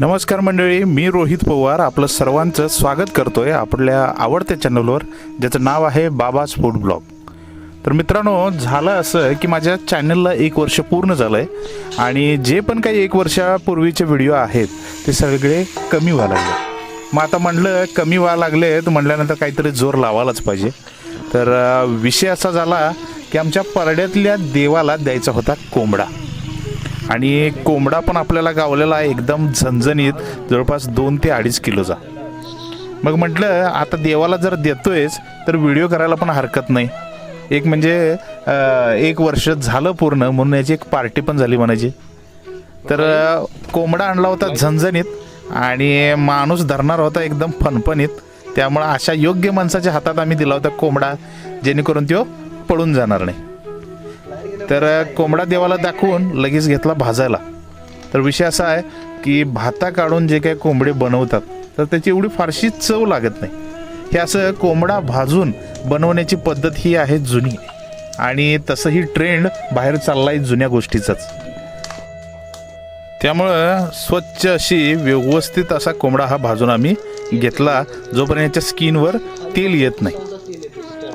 नमस्कार मंडळी मी रोहित पवार आपलं सर्वांचं स्वागत करतोय आपल्या आवडत्या चॅनलवर ज्याचं नाव आहे बाबाज फूड ब्लॉग. तर मित्रांनो झालं असं की माझ्या चॅनलला एक वर्ष पूर्ण झालं आहे आणि जे पण काही एक वर्षापूर्वीचे व्हिडिओ आहेत ते सगळे कमी व्हायला लागले. मग आता म्हणलं कमी व्हायला लागले तर म्हटल्यानंतर काहीतरी जोर लावायलाच पाहिजे. तर विषय असा झाला की आमच्या परड्यातल्या देवाला द्यायचा होता कोंबडा. आणि कोंबडा पण आपल्याला गावलेला आहे एकदम झणझणीत जवळपास दोन ते अडीच किलोचा. मग म्हटलं आता देवाला जर देतोयच तर व्हिडिओ करायला पण हरकत नाही. एक म्हणजे एक वर्ष झालं पूर्ण म्हणून याची एक पार्टी पण झाली म्हणायची. तर कोंबडा आणला होता झणझणीत आणि माणूस धरणार होता एकदम फणफणीत त्यामुळं अशा योग्य माणसाच्या हातात आम्ही दिला होता कोंबडा जेणेकरून तो पळून जाणार नाही. तर कोंबडा देवाला दाखवून लगेच घेतला भाजायला. तर विषय असा आहे की भाता काढून जे काही कोंबडे बनवतात तर त्याची एवढी फारशी चव लागत नाही. हे असं कोंबडा भाजून बनवण्याची पद्धत ही आहे जुनी. आणि तसं ही ट्रेंड बाहेर चाललाय जुन्या गोष्टीचाच. त्यामुळं स्वच्छ अशी व्यवस्थित असा कोंबडा हा भाजून आम्ही घेतला जोपर्यंत याच्या स्किनवर तेल येत नाही.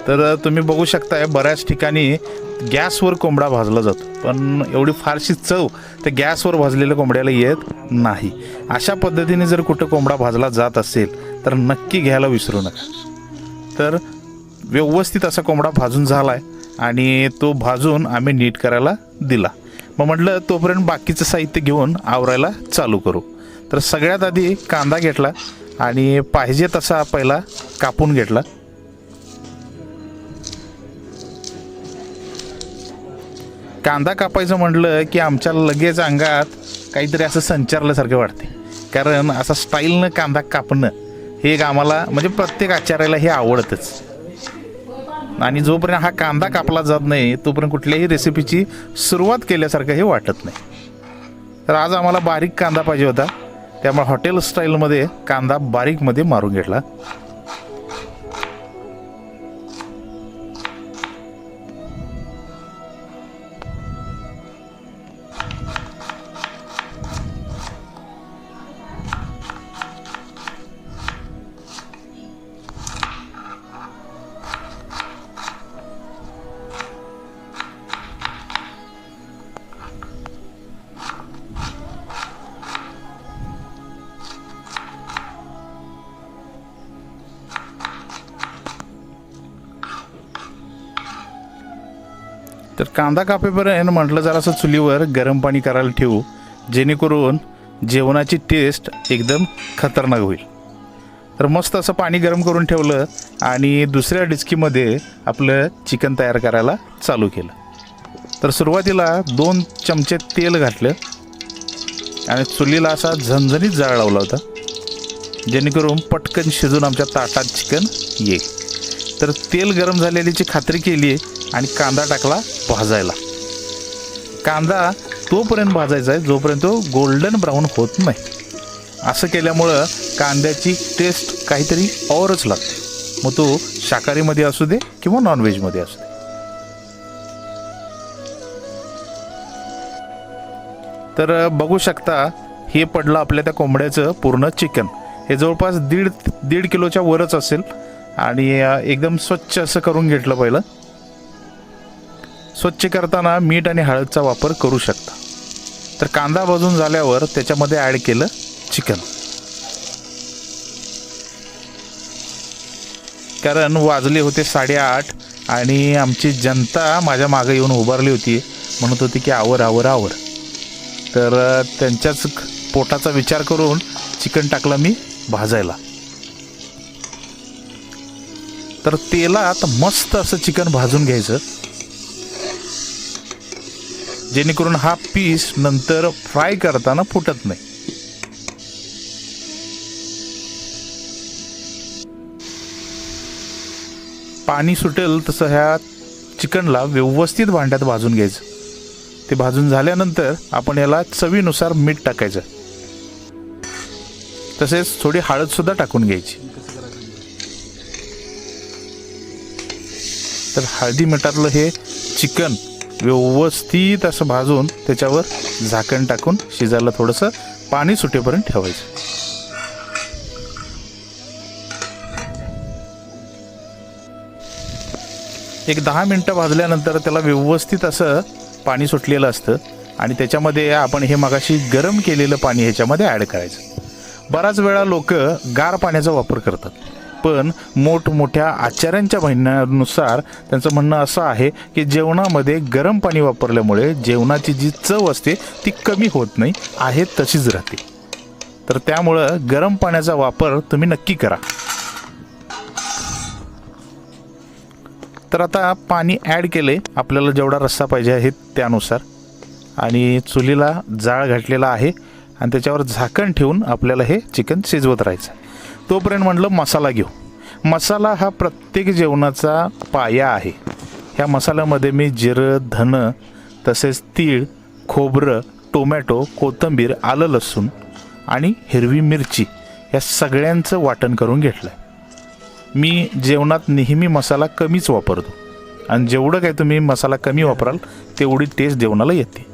तर तुम्ही बघू शकताय बऱ्याच ठिकाणी गॅसवर कोंबडा भाजला जातो. पण एवढी फारशी चव तर गॅसवर भाजलेल्या कोंबड्याला येत नाही. अशा पद्धतीने जर कुठं कोंबडा भाजला जात असेल तर नक्की घ्यायला विसरू नका. तर व्यवस्थित असा कोंबडा भाजून झाला आहे आणि तो भाजून आम्ही नीट करायला दिला. मग म्हटलं तोपर्यंत बाकीचं साहित्य घेऊन आवरायला चालू करू. तर सगळ्यात आधी कांदा घेतला आणि पाहिजे तसा पहिला कापून घेतला. कांदा कापायचं म्हटलं की आमच्या लगेच अंगात काहीतरी असं संचारल्यासारखं वाटते. कारण असं स्टाईलनं कांदा कापणं हे एक आम्हाला म्हणजे प्रत्येक आचार्याला हे आवडतंच. आणि जोपर्यंत हा कांदा कापला जात नाही तोपर्यंत कुठल्याही रेसिपीची सुरुवात केल्यासारखं हे वाटत नाही. तर आज आम्हाला बारीक कांदा पाहिजे होता. त्यामुळे हॉटेल स्टाईलमध्ये कांदा बारीकमध्ये मारून घेतला. तर कांदा कापेपर्यंत म्हटलं जरासं चुलीवर गरम पाणी करायला ठेवू जेणेकरून जेवणाची टेस्ट एकदम खतरनाक होईल. तर मस्त असं पाणी गरम करून ठेवलं आणि दुसऱ्या डिस्कीमध्ये आपलं चिकन तयार करायला चालू केलं. तर सुरुवातीला दोन चमचे तेल घातलं आणि चुलीला असा झणझणीत जाळ लावला होता जेणेकरून पटकन शिजून आमच्या ताटात चिकन येईल. तर तेल गरम झालेल्याची खात्री केली आणि कांदा टाकला भाजायला. कांदा तोपर्यंत भाजायचा आहे जोपर्यंत तो गोल्डन ब्राऊन होत नाही. असं केल्यामुळं कांद्याची टेस्ट काहीतरी औरच लागते. मग तो शाकाहारीमध्ये असू दे किंवा नॉनव्हेजमध्ये असू दे. तर बघू शकता हे पडलं आपल्या त्या कोंबड्याचं पूर्ण चिकन. हे जवळपास दीड दीड किलोच्या वरच असेल. आणि एकदम स्वच्छ असं करून घेतलं पहिलं. स्वच्छ करताना मीठ आणि हळदचा वापर करू शकता. तर कांदा भाजून झाल्यावर त्याच्यामध्ये ॲड केलं चिकन. कारण वाजले होते साडेआठ आणि आमची जनता माझ्या मागे येऊन उभारली होती. म्हणत होती की आवर आवर आवर. तर त्यांच्याच पोटाचा विचार करून चिकन टाकलं मी भाजायला. तर तेलात मस्त असं चिकन भाजून घ्यायचं. जेणेकरून हा पीस नंतर फ्राय करताना फुटत नाही. पाणी सुटेल तसं ह्या चिकनला व्यवस्थित भांड्यात भाजून घ्यायचं. ते भाजून झाल्यानंतर आपण याला चवीनुसार मीठ टाकायचं. तसेच थोडी हळद सुद्धा टाकून घ्यायची. तर हळदी मिठातलं हे चिकन व्यवस्थित असं भाजून त्याच्यावर झाकण टाकून शिजायला थोडंसं पाणी सुटेपर्यंत ठेवायचं. एक दहा मिनटं भाजल्यानंतर त्याला व्यवस्थित असं पाणी सुटलेलं असतं आणि त्याच्यामध्ये आपण हे मगाशी गरम केलेलं पाणी ह्याच्यामध्ये ॲड करायचं. बराच वेळा लोक गार पाण्याचा वापर करतात. पण मोठमोठ्या आचार्यांच्या म्हणण्यानुसार त्यांचं म्हणणं असं आहे की जेवणामध्ये गरम पाणी वापरल्यामुळे जेवणाची जी चव असते ती कमी होत नाही आहे तशीच राहते. तर त्यामुळं गरम पाण्याचा वापर तुम्ही नक्की करा. तर आता पाणी ॲड केले आपल्याला जेवढा रस्सा पाहिजे आहे त्यानुसार. आणि चुलीला जाळ घातलेला आहे आणि त्याच्यावर झाकण ठेवून आपल्याला हे चिकन शिजवत राहायचं. तोपर्यंत म्हटलं मसाला घेऊ. मसाला हा प्रत्येक जेवणाचा पाया आहे. ह्या मसाल्यामध्ये मी जिरं धन तसेच तीळ खोबरं टोमॅटो कोथिंबीर आलं लसूण आणि हिरवी मिरची या सगळ्यांचं वाटण करून घेतलं आहे मी जेवणात नेहमी मसाला कमीच वापरतो. आणि जेवढं काय तुम्ही मसाला कमी वापराल तेवढी टेस्ट जेवणाला येते.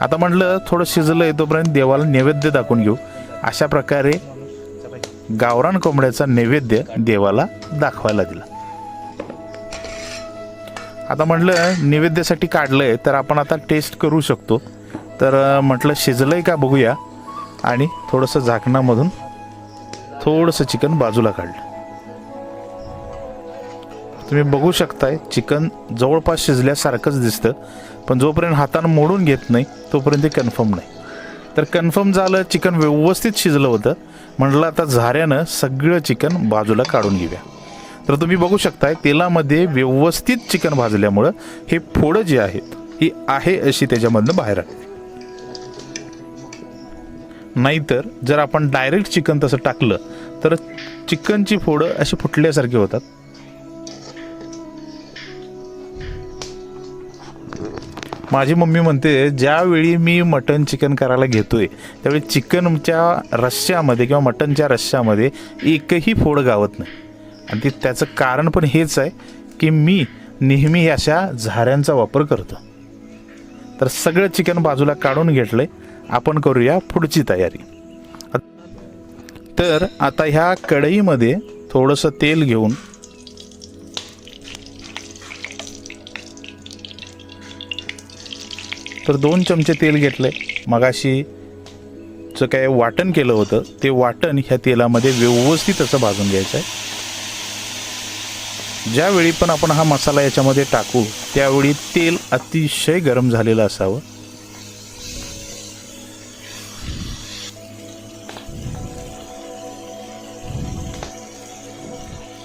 आता म्हटलं थोडं शिजलं आहे तोपर्यंत देवाला नैवेद्य दाखवून घेऊ. अशा प्रकारे गावरान कोंबड्याचा नैवेद्य देवाला दाखवायला दिला. आता म्हटलं नैवेद्यासाठी काढलंय तर आपण आता टेस्ट करू शकतो. तर म्हटलं म्हटलं शिजलंय का बघूया. आणि थोडंसं झाकणामधून थोडंसं चिकन बाजूला काढलं. तुम्ही बघू शकताय चिकन जवळपास शिजल्यासारखंच दिसतं पण जोपर्यंत हातानं मोडून घेत नाही तोपर्यंत ते कन्फर्म नाही. तर कन्फर्म झालं चिकन व्यवस्थित शिजलं होतं. म्हटलं आता झाऱ्यानं सगळं चिकन बाजूला काढून घेऊया. तर तुम्ही बघू शकताय तेलामध्ये व्यवस्थित चिकन भाजल्यामुळं हे फोडं जे आहेत ही आहे अशी त्याच्यामधनं बाहेर आली. नाहीतर जर आपण डायरेक्ट चिकन तसं टाकलं तर चिकनची फोडं अशी फुटल्यासारखी होतात. माझी मम्मी म्हणते ज्यावेळी मी मटन चिकन करायला घेतोय त्यावेळी चिकनच्या रश्श्यामध्ये किंवा मटनच्या रश्श्यामध्ये एकही फोड गावत नाही. आणि ते त्याचं कारण पण हेच आहे की मी नेहमी अशा झाऱ्यांचा वापर करतो. तर सगळं चिकन बाजूला काढून घेतलंय आपण करूया पुढची तयारी. तर आता ह्या कढईमध्ये थोडंसं तेल घेऊन तर दोन चमचे तेल घेतलंय. मगाशी चं काय वाटण केलं होतं ते वाटण ह्या तेलामध्ये व्यवस्थित असं भाजून घ्यायचं आहे ज्यावेळी पण आपण हा मसाला याच्यामध्ये टाकू त्यावेळी तेल अतिशय गरम झालेलं असावं.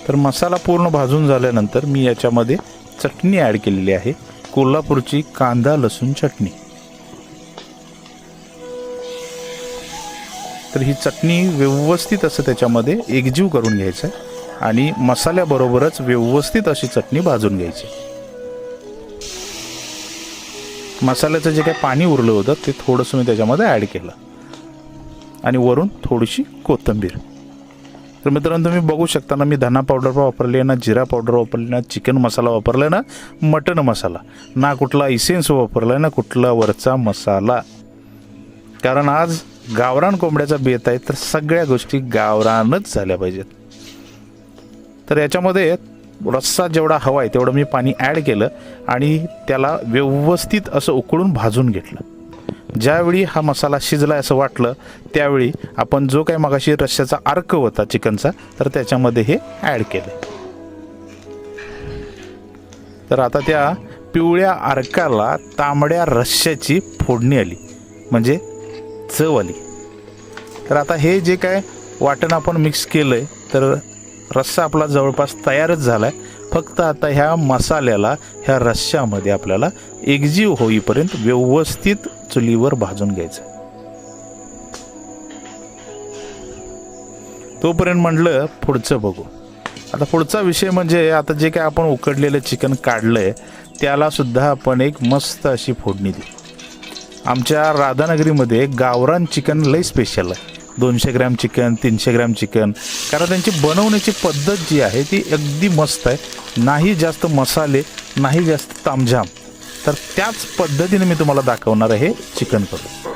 तर मसाला पूर्ण भाजून झाल्यानंतर मी याच्यामध्ये चटणी ॲड केलेली आहे. कोल्हापूरची कांदा लसूण चटणी. तर ही चटणी व्यवस्थित असं त्याच्यामध्ये एकजीव करून घ्यायचं आहे आणि मसाल्याबरोबरच व्यवस्थित अशी चटणी भाजून घ्यायची. मसाल्याचं जे काही पाणी उरलं होतं ते थोडंसं मी त्याच्यामध्ये ॲड केलं. आणि वरून थोडीशी कोथिंबीर. तर मित्रांनो तुम्ही बघू शकता ना मी धना पावडर वापरली आहे ना जिरा पावडर वापरली ना चिकन मसाला वापरला आहे ना मटन मसाला. ना कुठला इसेन्स वापरला आहे ना कुठला वरचा मसाला. कारण आज गावरान कोंबड्याचा बेत आहे तर सगळ्या गोष्टी गावरानच झाल्या पाहिजेत. तर याच्यामध्ये रस्सा जेवढा हवा आहे तेवढं मी पाणी ॲड केलं आणि त्याला व्यवस्थित असं उकळून भाजून घेतलं. ज्यावेळी हा मसाला शिजला असं वाटलं त्यावेळी आपण जो काही मगाशी रश्श्याचा अर्क होता चिकनचा तर त्याच्यामध्ये हे ॲड केलं. तर आता त्या पिवळ्या अर्काला तांबड्या रश्श्याची फोडणी आली म्हणजे चव आली. तर आता हे जे काय वाटण आपण मिक्स केलं आहे तर रस्सा आपला जवळपास तयारच झाला आहे फक्त आता ह्या मसाल्याला ह्या रश्श्यामध्ये आपल्याला एकजीव होईपर्यंत व्यवस्थित चुलीवर भाजून घ्यायचं. तोपर्यंत म्हटलं पुढचं बघू. आता पुढचा विषय म्हणजे आता जे काय आपण उकडलेलं चिकन काढलंय त्याला सुद्धा आपण एक मस्त अशी फोडणी दिली. आमच्या राधानगरीमध्ये गावरान चिकन लई स्पेशल आहे. दोनशे ग्रॅम चिकन तीनशे ग्रॅम चिकन. कारण त्यांची बनवण्याची पद्धत जी आहे ती अगदी मस्त आहे. नाही जास्त मसाले नाही जास्त तामझाम. तर त्याच पद्धतीने मी तुम्हाला दाखवणार आहे चिकन करू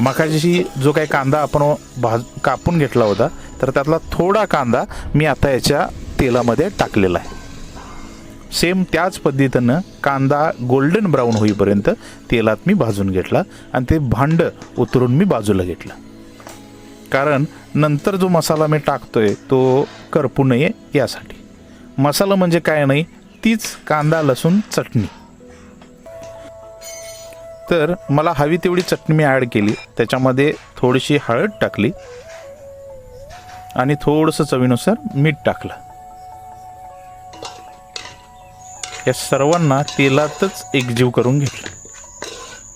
मकाशी जो काही कांदा आपण भाज कापून घेतला होता तर त्यातला थोडा कांदा मी आता याच्या तेलामध्ये टाकलेला आहे. सेम त्याच पद्धतीनं कांदा गोल्डन ब्राऊन होईपर्यंत तेलात मी भाजून घेतला आणि ते भांड उतरून मी बाजूला घेतलं. कारण नंतर जो मसाला मी टाकतोय तो करपू नये यासाठी. मसाला म्हणजे काय नाही तीच कांदा लसूण चटणी. तर मला हवी तेवढी चटणी मी ॲड केली. त्याच्यामध्ये थोडीशी हळद टाकली. आणि थोडंसं चवीनुसार मीठ टाकलं. या सर्वांना तेलातच एकजीव करून घेतलं.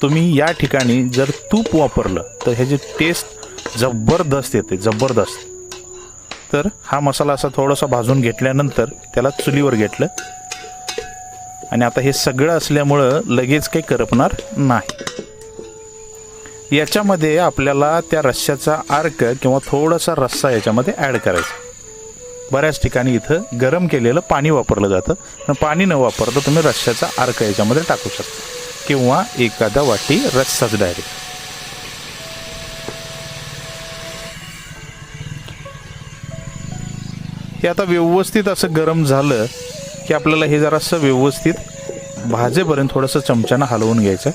तुम्ही या ठिकाणी जर तूप वापरलं तर ह्याची टेस्ट जबरदस्त येते जबरदस्त. तर हा मसाला असा थोडासा भाजून घेतल्यानंतर त्याला चुलीवर घेतलं. आणि आता हे सगळं असल्यामुळं लगेच काही करपणार नाही. याच्यामध्ये आपल्याला त्या रश्श्याचा अर्क किंवा थोडासा रस्सा याच्यामध्ये ॲड करायचा. बऱ्याच ठिकाणी इथं गरम केलेलं पाणी वापरलं जातं. पण पाणी न वापरता तुम्ही रस्स्याचा अर्क याच्यामध्ये टाकू शकता. किंवा एखादा वाटी रस्साच डायरेक्ट हे आता व्यवस्थित असं गरम झालं की आपल्याला हे जरासं व्यवस्थित भाजेपर्यंत थोडंसं चमच्यानं हलवून घ्यायचं.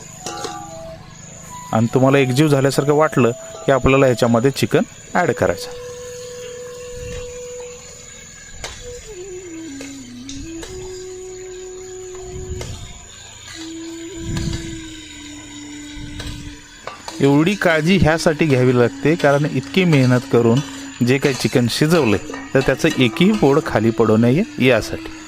आणि तुम्हाला एकजीव झाल्यासारखं वाटलं की आपल्याला ह्याच्यामध्ये चिकन ॲड करायचं. एवढी काळजी ह्यासाठी घ्यावी लागते कारण इतकी मेहनत करून जे काही चिकन शिजवलं तर त्याचं एकही पोड खाली पडू नये यासाठी.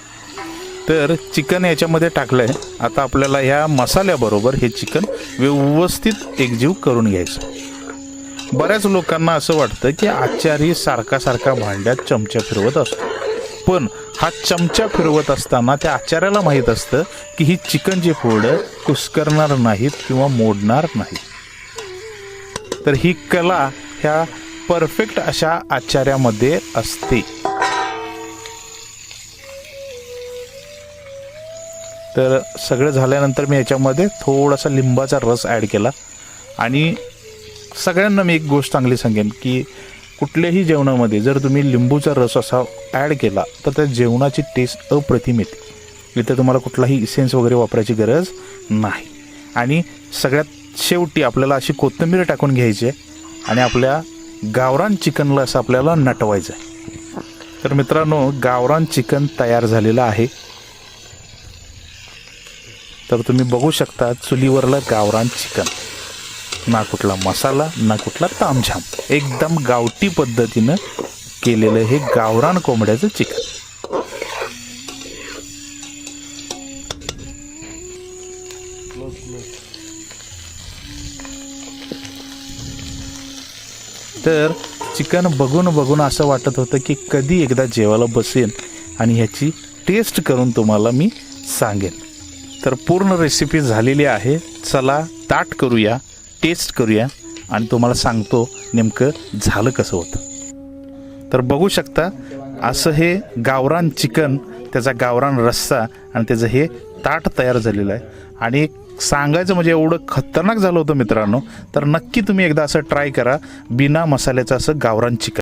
तर चिकन याच्यामध्ये टाकलं आहे आता आपल्याला ह्या मसाल्याबरोबर हे चिकन व्यवस्थित एकजीव करून घ्यायचं. बऱ्याच लोकांना असं वाटतं की आचारी सारखा सारखा भांड्यात चमचा फिरवत असतो. पण हा चमचा फिरवत असताना त्या आचार्याला माहीत असतं की ही चिकनची फोडं कुस्करणार नाहीत किंवा मोडणार नाहीत. तर ही कला ह्या परफेक्ट अशा आचार्यामध्ये असते. तर सगळं झाल्यानंतर मी याच्यामध्ये थोडासा लिंबाचा रस ॲड केला. आणि सगळ्यांना मी एक गोष्ट चांगली सांगेन की कुठल्याही जेवणामध्ये जर तुम्ही लिंबूचा रस असा ॲड केला तर त्या जेवणाची टेस्ट अप्रतिम येते. इथं तुम्हाला कुठलाही इसेन्स वगैरे वापरायची गरज नाही. आणि सगळ्यात शेवटी आपल्याला अशी कोथिंबीर टाकून घ्यायची आहे आणि आपल्या गावरान चिकनला असं आपल्याला नटवायचं आहे. तर मित्रांनो गावरान चिकन तयार झालेलं आहे. तर तुम्ही बघू शकता चुलीवरलं गावरान चिकन. ना कुठला मसाला ना कुठला तामझाम. एकदम गावठी पद्धतीनं केलेलं हे गावरान कोंबड्याचं चिकन. तर चिकन बघून बघून असं वाटत होतं की कधी एकदा जेवायला बसेन आणि ह्याची टेस्ट करून तुम्हाला मी सांगेन. तर पूर्ण रेसिपी झालेली आहे. चला ताट करूया टेस्ट करूया आणि तुम्हाला सांगतो नेमकं झालं कसं होतं. तर बघू शकता असं हे गावरान चिकन त्याचा गावरान रस्सा आणि त्याचं हे ताट तयार झालेलं आहे. आणि सांगायचं म्हणजे एवढं खतरनाक झालं होतं मित्रांनो तर नक्की तुम्ही एकदा असं ट्राय करा बिना मसाल्याचं असं गावरान चिकन.